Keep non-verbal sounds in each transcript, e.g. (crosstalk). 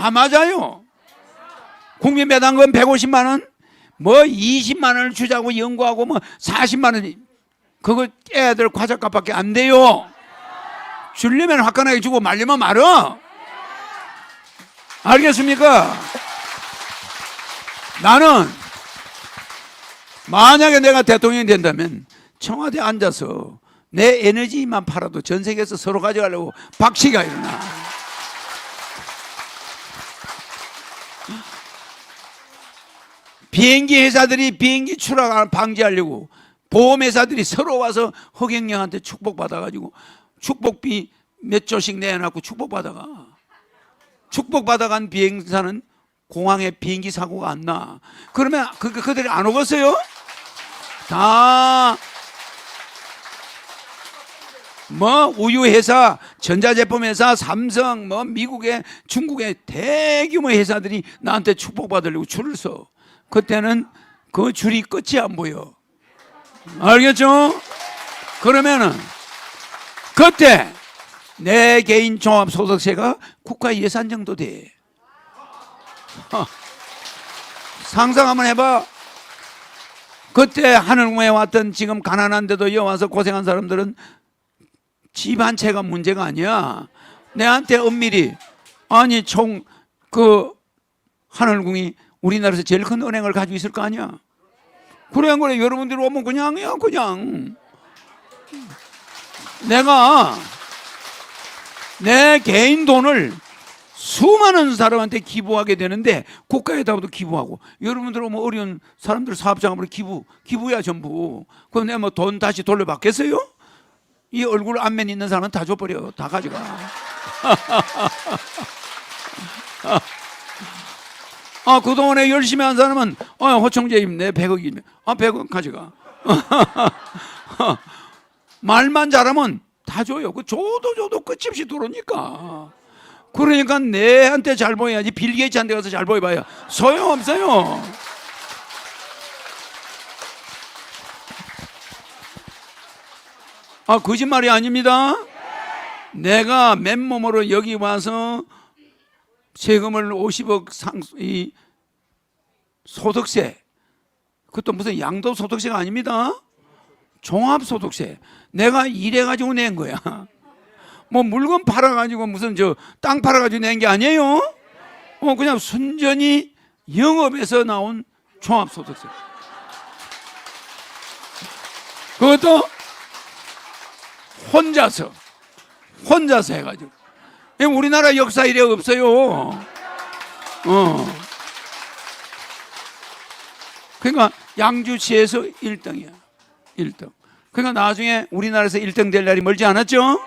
다 맞아요. 국민 배당금 150만 원, 뭐 20만 원을 주자고 연구하고 뭐 40만 원 그거 애들 과자값밖에 안 돼요. 주려면 화끈하게 주고 말려면 말어. 알겠습니까? 나는 만약에 내가 대통령이 된다면 청와대 앉아서 내 에너지만 팔아도 전 세계에서 서로 가져가려고 박치가 일어나. 비행기 회사들이 비행기 추락 방지하려고 보험회사들이 서로 와서 허경영한테 축복받아가지고 축복비 몇 조씩 내놔갖고 축복받아가. 축복받아간 비행사는 공항에 비행기 사고가 안 나. 그러면 그, 그, 그들이 안 오겠어요? 다, 뭐, 우유 회사, 전자제품 회사, 삼성, 뭐, 미국의, 중국의 대규모 회사들이 나한테 축복받으려고 줄을 서. 그때는 그 줄이 끝이 안 보여. 알겠죠? 그러면은, 그때 내 개인 종합 소득세가 국가 예산 정도 돼. 어. 상상 한번 해봐. 그때 하늘궁에 왔던 지금 가난한데도 여 와서 고생한 사람들은 집 한 채가 문제가 아니야. 내한테 엄밀히 아니 총 그 하늘궁이 우리나라에서 제일 큰 은행을 가지고 있을 거 아니야. 그래 안 그래 여러분들이 오면 그냥이야 그냥. 내가 내 개인 돈을 수많은 사람한테 기부하게 되는데 국가에다가도 기부하고 여러분들 뭐 어려운 사람들 사업장으로 기부 기부야 전부 그럼 내가 뭐 돈 다시 돌려받겠어요? 이 얼굴 안면 있는 사람은 다 줘버려 다 가져가 (laughs) 아 그동안에 열심히 한 사람은 어, 호청재임 내 100억이면 아 100억 가져가. (laughs) 말만 잘하면 다 줘요. 그 줘도 줘도 끝이 없이 들어오니까. 그러니까 내한테 잘 보여야지. 빌 게이츠한테 가서 잘 보여봐야 소용없어요. 아 거짓말이 아닙니다. 내가 맨몸으로 여기 와서 세금을 50억 상, 이 소득세 그것도 무슨 양도소득세가 아닙니다. 종합소득세 내가 일해가지고 낸 거야. 뭐 물건 팔아가지고 무슨 저 땅 팔아가지고 낸 게 아니에요. 어 그냥 순전히 영업에서 나온 종합소득세. 그것도 혼자서 혼자서 해가지고 이 우리나라 역사 이래 없어요. 어. 그러니까 양주시에서 1등이야. 1등. 그러니까 나중에 우리나라에서 1등 될 날이 멀지 않았죠?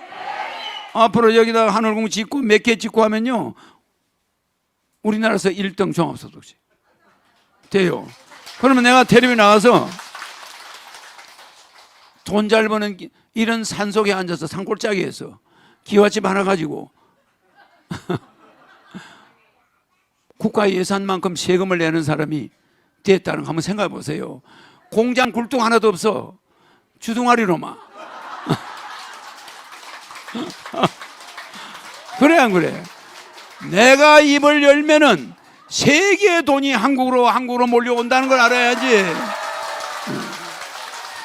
앞으로 여기다 하늘궁 짓고 몇 개 짓고 하면요. 우리나라에서 1등 종합소득세 돼요. 그러면 내가 텔레비 나가서 돈 잘 버는 기- 이런 산속에 앉아서 산골짜기에서 기와집 하나 가지고 (laughs) 국가 예산만큼 세금을 내는 사람이 됐다는 거 한번 생각해 보세요. 공장 굴뚝 하나도 없어. 주둥아리로만. (laughs) 그래 안 그래? 내가 입을 열면은 세계의 돈이 한국으로 한국으로 몰려온다는 걸 알아야지.